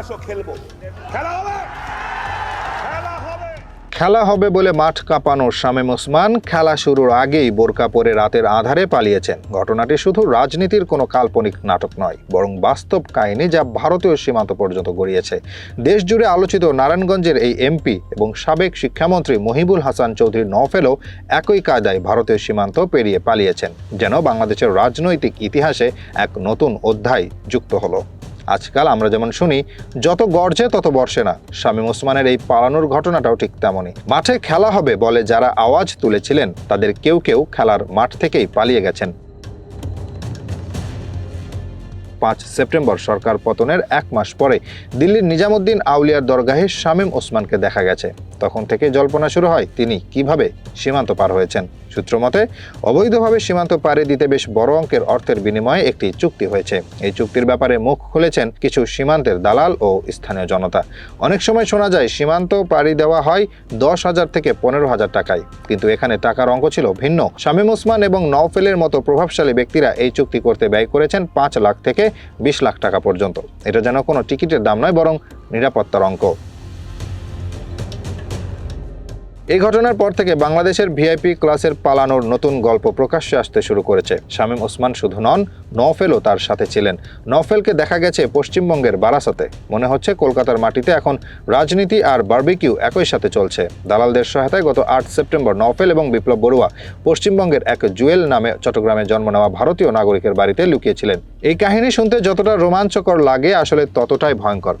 আসো খেলব। খেলা হবে। খেলা হবে। বলে মাঠ কাঁপানোর শামীম ওসমান খেলা শুরুর আগেই বোরকা পরে রাতের আধারে পালিয়েছেন। ঘটনাটি শুধু রাজনীতির কোনো কাল্পনিক নাটক নয়, বরং বাস্তব কাহিনী যা ভারতীয় সীমান্ত পর্যন্ত গড়িয়েছে। দেশ জুড়ে আলোচিত নারায়ণগঞ্জের এই এমপি এবং সাবেক শিক্ষামন্ত্রী মহিবুল হাসান চৌধুরী নফেলও একই কায়দায় ভারতীয় সীমান্ত পেরিয়ে পালিয়েছেন, যেন বাংলাদেশের রাজনৈতিক ইতিহাসে এক নতুন অধ্যায় যুক্ত হলো। আজকাল আমরা যেমন শুনি, যত গর্জে তত বর্ষে না। শামীম ওসমানের এই পালানোর ঘটনাটাও ঠিক তেমনই। মাঠে খেলা হবে বলে যারা আওয়াজ তুলেছিলেন, তাদের কেউ কেউ খেলার মাঠ থেকেই পালিয়ে গেছেন। পাঁচ সেপ্টেম্বর সরকার পতনের এক মাস পরে দিল্লির নিজামুদ্দিন আউলিয়ার দরগাহে শামীম ওসমানকে দেখা গেছে। তখন থেকে জল্পনা শুরু হয় তিনি কীভাবে সীমান্ত পার হয়েছেন। সূত্র মতে অবৈধভাবে সীমান্ত পাড়ি দিতে বেশ বড় অঙ্কের অর্থের বিনিময়ে একটি চুক্তি হয়েছে। এই চুক্তির ব্যাপারে মুখ খুলেছেন কিছু সীমান্তের দালাল ও স্থানীয় জনতা। অনেক সময় শোনা যায়, সীমান্ত পাড়ি দেওয়া হয় দশ হাজার থেকে পনেরো হাজার টাকায়। কিন্তু এখানে টাকার অঙ্ক ছিল ভিন্ন। শামীম ওসমান এবং নওফেলের মতো প্রভাবশালী ব্যক্তিরা এই চুক্তি করতে ব্যয় করেছেন পাঁচ লাখ থেকে বিশ লাখ টাকা পর্যন্ত। এটা যেন কোনো টিকিটের দাম নয়, বরং নিরাপত্তার অঙ্ক। এই ঘটনার পর থেকে বাংলাদেশের ভিআইপি ক্লাসের পালানোর নতুন গল্প প্রকাশ্যে আসতে শুরু করেছে। শামীম ওসমান শুধু নন, নওফেলও তার সাথে ছিলেন। নওফেলকে দেখা গেছে পশ্চিমবঙ্গের বারাসাতে। মনে হচ্ছে কলকাতার মাটিতে এখন রাজনীতি আর বার্বিকিউ একই সাথে চলছে। দালালদের সহায়তায় গত আট সেপ্টেম্বর নওফেল এবং বিপ্লব বড়ুয়া পশ্চিমবঙ্গের এক জুয়েল নামে চট্টগ্রামে জন্ম নেওয়া ভারতীয় নাগরিকের বাড়িতে লুকিয়েছিলেন। এই কাহিনী শুনতে যতটা রোমাঞ্চকর লাগে, আসলে ততটাই ভয়ঙ্কর।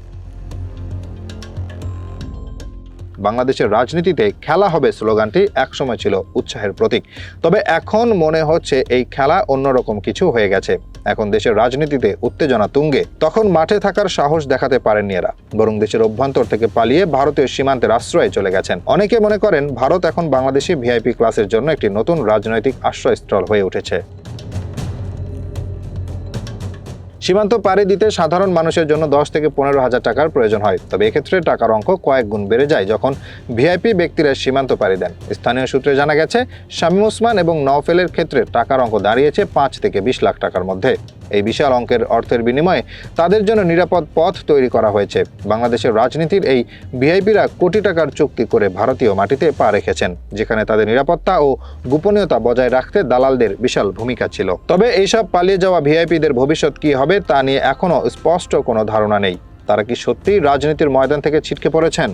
বাংলাদেশের রাজনীতিতে খেলা হবে স্লোগানটি একসময় ছিল উৎসাহের প্রতীক। তবে এখন মনে হচ্ছে এই খেলা অন্যরকম কিছু হয়ে গেছে। এখন দেশের রাজনীতিতে উত্তেজনা তুঙ্গে। তখন মাঠে থাকার সাহস দেখাতে পারেননি এরা। বরং দেশের অভ্যন্তর থেকে পালিয়ে ভারতীয় সীমান্তের আশ্রয়ে চলে গেছেন। অনেকে মনে করেন, ভারত এখন বাংলাদেশি ভিআইপি ক্লাসের জন্য একটি নতুন রাজনৈতিক আশ্রয়স্থল হয়ে উঠেছে। সীমান্ত পাড়ি দিতে সাধারণ মানুষের জন্য দশ থেকে পনেরো হাজার টাকার প্রয়োজন হয়। তবে এক্ষেত্রে টাকার অঙ্ক কয়েক গুণ বেড়ে যায় যখন ভিআইপি ব্যক্তিরা সীমান্ত পাড়ি দেন। স্থানীয় সূত্রে জানা গেছে, শামীম ওসমান এবং নওফেলের ক্ষেত্রে টাকার অঙ্ক দাঁড়িয়েছে পাঁচ থেকে বিশ লাখ টাকার মধ্যে। এই বিশাল অঙ্কের অর্থের বিনিময়ে তাদের জন্য নিরাপদ পথ তৈরি করা হয়েছে। বাংলাদেশের রাজনীতির এই ভিআইপিরা কোটি টাকার চুক্তি করে ভারতীয় মাটিতে পা রেখেছেন, যেখানে তাদের নিরাপত্তা ও গোপনীয়তা বজায় রাখতে দালালদের বিশাল ভূমিকা ছিল। তবে এইসব পালিয়ে যাওয়া ভিআইপিদের ভবিষ্যৎ কি হবে তা নিয়ে এখনও স্পষ্ট কোনো ধারণা নেই। তারা কি সত্যিই রাজনীতির ময়দান থেকে ছিটকে পড়েছেন?